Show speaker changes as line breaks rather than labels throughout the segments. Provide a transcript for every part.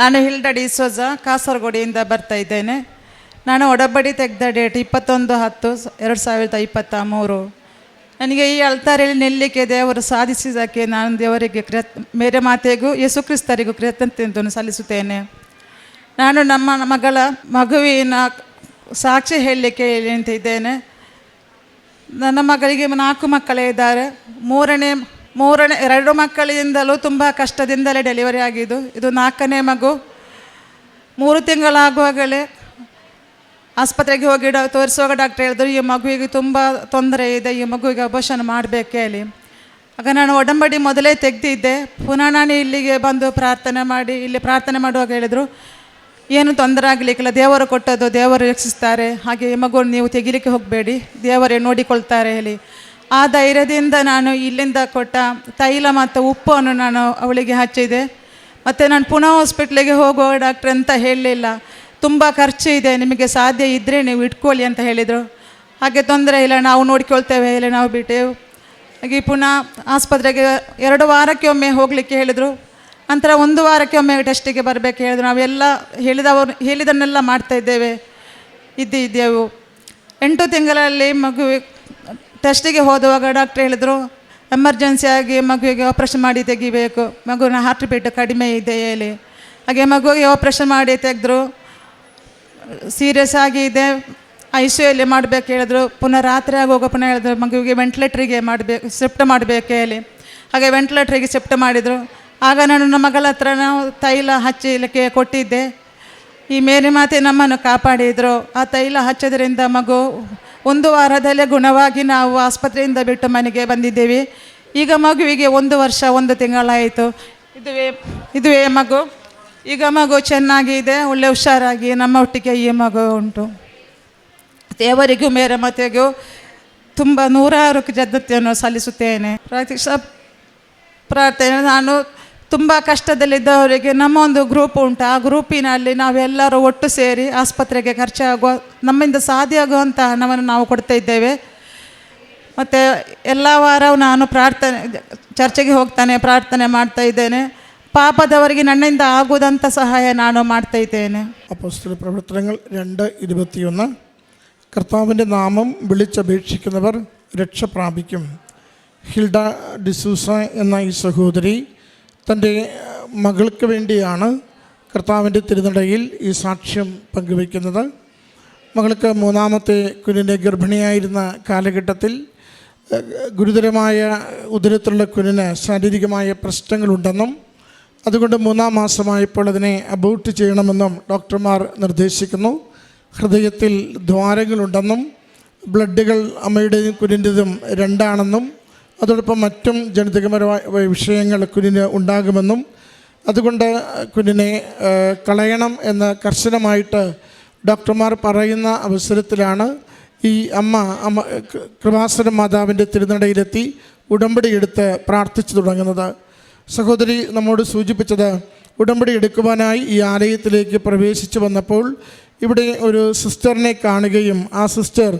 ನಾನು ಹಿಲ್ಡಾ ಡಿಸೋಜ ಕಾಸರಗೋಡಿಯಿಂದ ಬರ್ತಾ ಇದ್ದೇನೆ. ನಾನು ಒಡಬಡಿ ತೆಗೆದ ಡೇಟ್ ಇಪ್ಪತ್ತೊಂದು ಹತ್ತು, ಎರಡು ಸಾವಿರದ ಇಪ್ಪತ್ತ ಮೂರು. ನನಗೆ ಈ ಅಳ್ತಾರೆಯಲ್ಲಿ ನಿಲ್ಲಲಿಕ್ಕೆ ದೇವರು ಸಾಧಿಸಿದಕ್ಕೆ ನಾನು ದೇವರಿಗೆ ಕೃತ್, ಮೇರೆ ಮಾತೆಗೂ, ಯೇಸು ಕ್ರಿಸ್ತರಿಗೂ ಕೃತಜ್ಞತೆಯನ್ನು ಸಲ್ಲಿಸುತ್ತೇನೆ. ನಾನು ನಮ್ಮ ಮಗಳ ಮಗುವಿನ ಸಾಕ್ಷಿ ಹೇಳಲಿಕ್ಕೆ ಇದ್ದೇನೆ ನನ್ನ ಮಗಳಿಗೆ ನಾಲ್ಕು ಮಕ್ಕಳೇ ಇದ್ದಾರೆ. ಮೂರನೇ ಮೂರನೇ, ಎರಡು ಮಕ್ಕಳಿಂದಲೂ ತುಂಬ ಕಷ್ಟದಿಂದಲೇ ಡೆಲಿವರಿ ಆಗಿದ್ದು, ಇದು ನಾಲ್ಕನೇ ಮಗು. ಮೂರು ತಿಂಗಳಾಗುವಾಗಲೇ ಆಸ್ಪತ್ರೆಗೆ ಹೋಗಿ ಡಾ, ತೋರಿಸುವಾಗ ಡಾಕ್ಟರ್ ಹೇಳಿದ್ರು, ಈ ಮಗುವಿಗೆ ತುಂಬ ತೊಂದರೆ ಇದೆ, ಈ ಮಗುವಿಗೆ ಅಬೋಷನ್ ಮಾಡಬೇಕು ಹೇಳಿ. ಆಗ ನಾನು ಒಡಂಬಡಿ ಮೊದಲೇ ತೆಗೆದಿದ್ದೆ. ಪುನಃ ನಾನು ಇಲ್ಲಿಗೆ ಬಂದು ಪ್ರಾರ್ಥನೆ ಮಾಡಿ, ಇಲ್ಲಿ ಪ್ರಾರ್ಥನೆ ಮಾಡುವಾಗ ಹೇಳಿದರು, ಏನು ತೊಂದರೆ ಆಗಲಿಕ್ಕಿಲ್ಲ, ದೇವರು ಕೊಟ್ಟದ್ದು ದೇವರು ರಕ್ಷಿಸ್ತಾರೆ, ಹಾಗೆ ಈ ಮಗುವನ್ನು ನೀವು ತೆಗಿಲಿಕ್ಕೆ ಹೋಗಬೇಡಿ, ದೇವರೇ ನೋಡಿಕೊಳ್ತಾರೆ ಹೇಳಿ. ಆ ಧೈರ್ಯದಿಂದ ನಾನು ಇಲ್ಲಿಂದ ಕೊಟ್ಟ ತೈಲ ಮತ್ತು ಉಪ್ಪನ್ನು ನಾನು ಅವಳಿಗೆ ಹಚ್ಚಿದೆ. ಮತ್ತು ನಾನು ಪುನಃ ಹಾಸ್ಪಿಟ್ಲಿಗೆ ಹೋಗುವ ಡಾಕ್ಟ್ರ್ ಅಂತ ಹೇಳಲಿಲ್ಲ. ತುಂಬ ಖರ್ಚು ಇದೆ, ನಿಮಗೆ ಸಾಧ್ಯ ಇದ್ದರೆ ನೀವು ಇಟ್ಕೊಳ್ಳಿ ಅಂತ ಹೇಳಿದರು. ಹಾಗೆ ತೊಂದರೆ ಇಲ್ಲ, ನಾವು ನೋಡ್ಕೊಳ್ತೇವೆ, ಇಲ್ಲ ನಾವು ಬಿಟ್ಟೆವು. ಹಾಗೆ ಪುನಃ ಆಸ್ಪತ್ರೆಗೆ ಎರಡು ವಾರಕ್ಕೆ ಒಮ್ಮೆ ಹೋಗಲಿಕ್ಕೆ ಹೇಳಿದರು. ನಂತರ ಒಂದು ವಾರಕ್ಕೆ ಒಮ್ಮೆ ಟೆಸ್ಟಿಗೆ ಬರಬೇಕು ಹೇಳಿದ್ರು. ನಾವೆಲ್ಲ ಹೇಳಿದವರು, ಹೇಳಿದನ್ನೆಲ್ಲ ಮಾಡ್ತಾಯಿದ್ದೇವೆ ಇದ್ದು ಇದ್ದೆವು. ಎಂಟು ತಿಂಗಳಲ್ಲಿ ಮಗು ಟೆಸ್ಟಿಗೆ ಹೋದವಾಗ ಡಾಕ್ಟ್ರ್ ಹೇಳಿದರು ಎಮರ್ಜೆನ್ಸಿ ಆಗಿ ಮಗುವಿಗೆ ಆಪ್ರೇಷನ್ ಮಾಡಿ ತೆಗಿಬೇಕು. ಮಗುವಿನ ಹಾರ್ಟ್ ಬೀಟ್ ಕಡಿಮೆ ಇದೆ ಹೇಳಿ. ಹಾಗೆ ಮಗುವಿಗೆ ಆಪ್ರೇಷನ್ ಮಾಡಿ ತೆಗೆದ್ರು. ಸೀರಿಯಸ್ ಆಗಿದೆ ಐ ಸಿ ಯುಲ್ಲಿ ಮಾಡಬೇಕು ಹೇಳಿದ್ರು. ಪುನಃ ರಾತ್ರಿ ಆಗುವಾಗ ಪುನಃ ಹೇಳಿದ್ರು, ಮಗುವಿಗೆ ವೆಂಟಿಲೇಟ್ರಿಗೆ ಮಾಡಬೇಕು ಶಿಫ್ಟ್ ಮಾಡಬೇಕು ಹೇಳಿ. ಹಾಗೆ ವೆಂಟಿಲೇಟ್ರಿಗೆ ಶಿಫ್ಟ್ ಮಾಡಿದರು. ಆಗ ನಾನು ನಮ್ಮ ಮಗಳ ಹತ್ರ ನಾವು ತೈಲ ಹಚ್ಚಲಿಕ್ಕೆ ಕೊಟ್ಟಿದ್ದೆ. ಈ ಮೇರಿ ಮಾತೆ ನಮ್ಮನ್ನು ಕಾಪಾಡಿದರು. ಆ ತೈಲ ಹಚ್ಚೋದ್ರಿಂದ ಮಗು ಒಂದು ವಾರದಲ್ಲೇ ಗುಣವಾಗಿ ನಾವು ಆಸ್ಪತ್ರೆಯಿಂದ ಬಿಟ್ಟು ಮನೆಗೆ ಬಂದಿದ್ದೇವೆ. ಈಗ ಮಗುವಿಗೆ ಒಂದು ವರ್ಷ, ಒಂದು ತಿಂಗಳಾಯಿತು. ಇದುವೇ ಇದುವೇ ಮಗು. ಈಗ ಮಗು ಚೆನ್ನಾಗಿದೆ ಒಳ್ಳೆ ಹುಷಾರಾಗಿ, ನಮ್ಮ ಒಟ್ಟಿಗೆ ಈ ಮಗು ಉಂಟು. ದೇವರಿಗೂ, ಮೇರೆ ಮತೆಗೂ ತುಂಬ ನೂರಾರು ಜದ್ದತೆಯನ್ನು ಸಲ್ಲಿಸುತ್ತೇನೆ. ಪ್ರತಿಕ್ಷ ಪ್ರಾರ್ಥನೆ, ನಾನು ತುಂಬ ಕಷ್ಟದಲ್ಲಿದ್ದವರಿಗೆ ನಮ್ಮ ಒಂದು ಗ್ರೂಪ್ ಉಂಟು. ಆ ಗ್ರೂಪಿನಲ್ಲಿ ನಾವೆಲ್ಲರೂ ಒಟ್ಟು ಸೇರಿ ಆಸ್ಪತ್ರೆಗೆ ಖರ್ಚಾಗುವ ನಮ್ಮಿಂದ ಸಾಧ್ಯ ಆಗುವಂಥ ಹಣವನ್ನು ನಾವು ಕೊಡ್ತಾ ಇದ್ದೇವೆ. ಮತ್ತು ಎಲ್ಲ ವಾರವೂ ನಾನು ಪ್ರಾರ್ಥನೆ, ಚರ್ಚೆಗೆ ಹೋಗ್ತಾನೆ, ಪ್ರಾರ್ಥನೆ ಮಾಡ್ತಾ ಇದ್ದೇನೆ. ಪಾಪದವರಿಗೆ ನನ್ನಿಂದ ಆಗುವುದಂಥ ಸಹಾಯ ನಾನು ಮಾಡ್ತಾ ಇದ್ದೇನೆ.
മാർത്തേതേന് അപ്പോസ്തല പ്രവർത്തനങ്ങൾ രണ്ട് ഇരുപത്തിയൊന്ന്. ನಾಮಂ നാമം വിളിച്ചപേക്ഷിക്കുന്നവർ ರಕ್ಷ പ്രാപിക്കും. ಹಿಲ್ಡಾ ಡಿಸೂಸ ಎನ್ನ ಈ ಸಹೋದರಿ തന്റെ മകൾക്ക് വേണ്ടിയാണ് കർത്താവിന്റെ തിരുനടയിൽ ഈ സാക്ഷ്യം പങ്കുവയ്ക്കുന്നത്. മകൾക്ക് മൂന്നാമത്തെ കുഞ്ഞിന്റെ ഗർഭിണിയായിരുന്ന കാലഘട്ടത്തിൽ ഗുരുതരമായ ഉദരത്തിലുള്ള കുഞ്ഞിന് ശാരീരികമായ പ്രശ്നങ്ങളുണ്ടെന്നും അതുകൊണ്ട് മൂന്നാം മാസമായപ്പോൾ അതിനെ അബോട്ട് ചെയ്യണമെന്നും ഡോക്ടർമാർ നിർദ്ദേശിക്കുന്നു. ഹൃദയത്തിൽ ദ്വാരങ്ങളുണ്ടെന്നും ബ്ലഡുകൾ അമ്മയുടെയും കുഞ്ഞിന്റെതും രണ്ടാണെന്നും അതോടൊപ്പം മറ്റും ജനിതകപരമായ വിഷയങ്ങൾ കുഞ്ഞിന് ഉണ്ടാകുമെന്നും അതുകൊണ്ട് കുഞ്ഞിനെ കളയണം എന്ന് കർശനമായിട്ട് ഡോക്ടർമാർ പറയുന്ന അവസരത്തിലാണ് ഈ അമ്മ അമ്മ കൃപാസന മാതാവിന്റെ തിരുനടയിലെത്തി ഉടമ്പടി എടുത്ത് പ്രാർത്ഥിച്ചു തുടങ്ങുന്നത്. സഹോദരി നമ്മോട് സൂചിപ്പിച്ചത് ഉടമ്പടി എടുക്കുവാനായി ഈ ആലയത്തിലേക്ക് പ്രവേശിച്ചു വന്നപ്പോൾ ഇവിടെ ഒരു സിസ്റ്ററിനെ കാണുകയും ആ സിസ്റ്റർ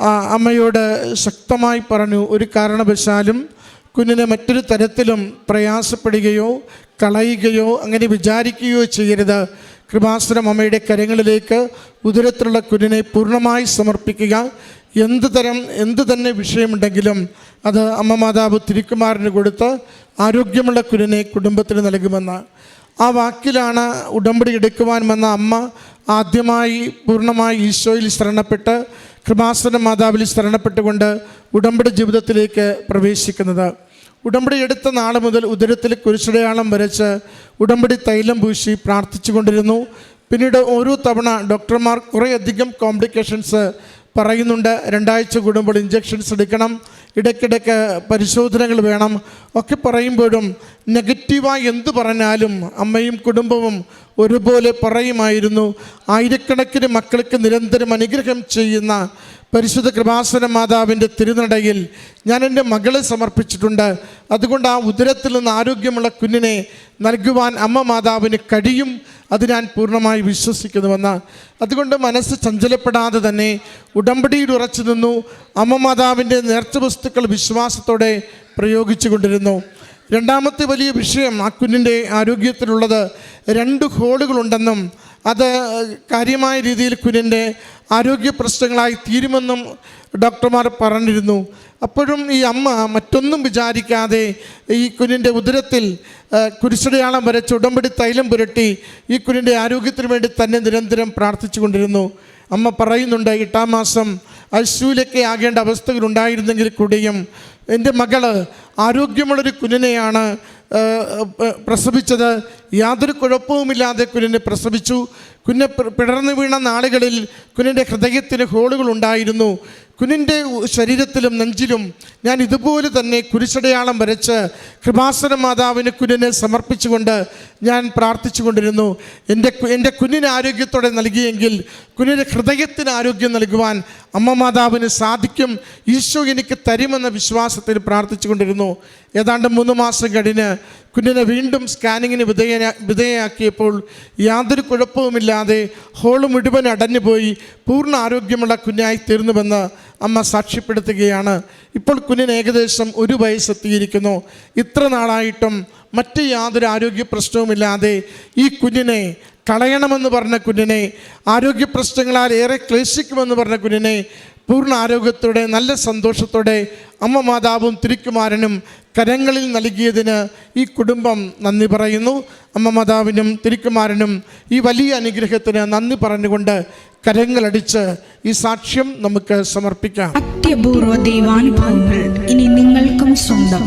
അമ്മയോട് ശക്തമായി പറഞ്ഞു ഒരു കാരണവശാലും കുഞ്ഞിനെ മറ്റൊരു തരത്തിലും പ്രയാസപ്പെടുകയോ കളയുകയോ അങ്ങനെ വിചാരിക്കുകയോ ചെയ്യരുത്. കൃപാസനം അമ്മയുടെ കരങ്ങളിലേക്ക് ഉദരത്തിലുള്ള കുഞ്ഞിനെ പൂർണമായി സമർപ്പിക്കുക. എന്ത് തരം എന്ത് തന്നെ വിഷയമുണ്ടെങ്കിലും അത് അമ്മ മാതാവ് തിരുക്കുമാറിന് കൊടുത്ത് ആരോഗ്യമുള്ള കുഞ്ഞിനെ കുടുംബത്തിന് നൽകുമെന്ന്. ആ വാക്കിലാണ് ഉടമ്പടി എടുക്കുവാൻ വന്ന അമ്മ ആദ്യമായി പൂർണമായി ഈശോയിൽ ശരണപ്പെട്ട് കൃപാസന മാതാവിൽ ശരണപ്പെട്ടുകൊണ്ട് ഉടമ്പടി ജീവിതത്തിലേക്ക് പ്രവേശിക്കുന്നത്. ഉടമ്പടി എടുത്ത നാൾ മുതൽ ഉദരത്തിൽ കുരിശടയാളം വരച്ച് ഉടമ്പടി തൈലം പൂശി പ്രാർത്ഥിച്ചു കൊണ്ടിരുന്നു പിന്നീട് ഓരോ തവണ ഡോക്ടർമാർ കുറേയധികം കോംപ്ലിക്കേഷൻസ് പറയുന്നുണ്ട്. രണ്ടാഴ്ച കൂടുമ്പോൾ ഇഞ്ചെക്ഷൻസ് എടുക്കണം. ഇടയ്ക്കിടയ്ക്ക് പരിശോധനകൾ വേണം. ഒക്കെ പറയുമ്പോഴും നെഗറ്റീവായി എന്ത് പറഞ്ഞാലും അമ്മയും കുടുംബവും ഒരുപോലെ പറയുമായിരുന്നു. ആയിരക്കണക്കിന് മക്കൾക്ക് നിരന്തരം അനുഗ്രഹം ചെയ്യുന്ന പരിശുദ്ധ കൃപാസന മാതാവിന്റെ തിരുനടയിൽ ഞാൻ എന്റെ മകളെ സമർപ്പിച്ചിട്ടുണ്ട്. അതുകൊണ്ട് ആ ഉദരത്തിൽ നിന്ന് ആരോഗ്യമുള്ള കുഞ്ഞിനെ നൽകുവാൻ അമ്മ മാതാവിന് കഴിയും അത് ഞാൻ പൂർണമായി വിശ്വസിക്കുന്നുവെന്ന്. അതുകൊണ്ട് മനസ്സ് ചഞ്ചലപ്പെടാതെ തന്നെ ഉടമ്പടിയിൽ ഉറച്ചു നിന്നു. അമ്മ മാതാവിന്റെ നേർച്ച വസ്തുക്കൾ വിശ്വാസത്തോടെ പ്രയോഗിച്ചു കൊണ്ടിരുന്നു. രണ്ടാമത്തെ വലിയ വിഷയം ആ കുഞ്ഞിന്റെ ആരോഗ്യത്തിലുള്ളത് രണ്ട് ഹോളുകളുണ്ടെന്നും അത് കാര്യമായ രീതിയിൽ കുഞ്ഞിന്റെ ആരോഗ്യ പ്രശ്നങ്ങളായി തീരുമെന്നും ഡോക്ടർമാർ പറഞ്ഞിരുന്നു. അപ്പോഴും ഈ അമ്മ മറ്റൊന്നും വിചാരിക്കാതെ ഈ കുഞ്ഞിന്റെ ഉദരത്തിൽ കുരിശടയാളം വരെ ചുടമ്പടി തൈലം പുരട്ടി ഈ കുഞ്ഞിന്റെ ആരോഗ്യത്തിന് വേണ്ടി തന്നെ നിരന്തരം പ്രാർത്ഥിച്ചു കൊണ്ടിരുന്നു അമ്മ പറയുന്നുണ്ട് എട്ടാം മാസം ഐശ്വര്യൊക്കെ ആകേണ്ട അവസ്ഥകളുണ്ടായിരുന്നെങ്കിൽ കൂടിയും എന്റെ മകൾ ആരോഗ്യമുള്ളൊരു കുഞ്ഞിനെയാണ് പ്രസവിച്ചത്. യാതൊരു കുഴപ്പവുമില്ലാതെ കുഞ്ഞിനെ പ്രസവിച്ചു. കുഞ്ഞ് പിടർന്നു വീണ നാളുകളിൽ കുഞ്ഞിന്റെ ഹൃദയത്തിന് ഹോളുകൾ ഉണ്ടായിരുന്നു. കുഞ്ഞിന്റെ ശരീരത്തിലും നെഞ്ചിലും ഞാൻ ഇതുപോലെ തന്നെ കുരിശടയാളം വരച്ച് കൃപാസന മാതാവിന് കുഞ്ഞിനെ സമർപ്പിച്ചുകൊണ്ട് ഞാൻ പ്രാർത്ഥിച്ചു കൊണ്ടിരുന്നു എന്റെ എന്റെ കുഞ്ഞിന് ആരോഗ്യത്തോടെ നൽകിയെങ്കിൽ കുഞ്ഞിന്റെ ഹൃദയത്തിന് ആരോഗ്യം നൽകുവാൻ അമ്മ മാതാവിന് സാധിക്കും. ഈശോ എനിക്ക് തരുമെന്ന വിശ്വാസത്തിൽ പ്രാർത്ഥിച്ചു കൊണ്ടിരുന്നു ഏതാണ്ട് മൂന്ന് മാസം കഴിഞ്ഞ് കുഞ്ഞിനെ വീണ്ടും സ്കാനിങ്ങിന് വിധേയ വിധേയയാക്കിയപ്പോൾ യാതൊരു കുഴപ്പവുമില്ലാതെ ഹോൾ മുഴുവൻ അടഞ്ഞുപോയി പൂർണ ആരോഗ്യമുള്ള കുഞ്ഞായി തീർന്നുവെന്ന് അമ്മ സാക്ഷ്യപ്പെടുത്തുകയാണ്. ഇപ്പോൾ കുഞ്ഞിന് ഏകദേശം ഒരു വയസ്സെത്തിയിരിക്കുന്നു. ഇത്ര നാളായിട്ടും മറ്റ് യാതൊരു ആരോഗ്യ പ്രശ്നവുമില്ലാതെ ഈ കുഞ്ഞിനെ കളയണമെന്ന് പറഞ്ഞ കുഞ്ഞിനെ ആരോഗ്യ പ്രശ്നങ്ങളാൽ ഏറെ ക്ലേശിക്കുമെന്ന് പറഞ്ഞ കുഞ്ഞിനെ പൂർണ ആരോഗ്യത്തോടെ നല്ല സന്തോഷത്തോടെ അമ്മ മാതാവും തിരുക്കുമാരനും കരങ്ങളിൽ നൽകിയതിന് ഈ കുടുംബം നന്ദി പറയുന്നു. അമ്മ മാതാവിനും തിരുക്കുമാരനും ഈ വലിയ അനുഗ്രഹത്തിന് നന്ദി പറഞ്ഞുകൊണ്ട് കരങ്ങളടിച്ച് ഈ സാക്ഷ്യം നമുക്ക് സമർപ്പിക്കാം.
അത്യപൂർവ ദൈവാനുഭവങ്ങൾ ഇനി നിങ്ങൾക്കും സ്വന്തം.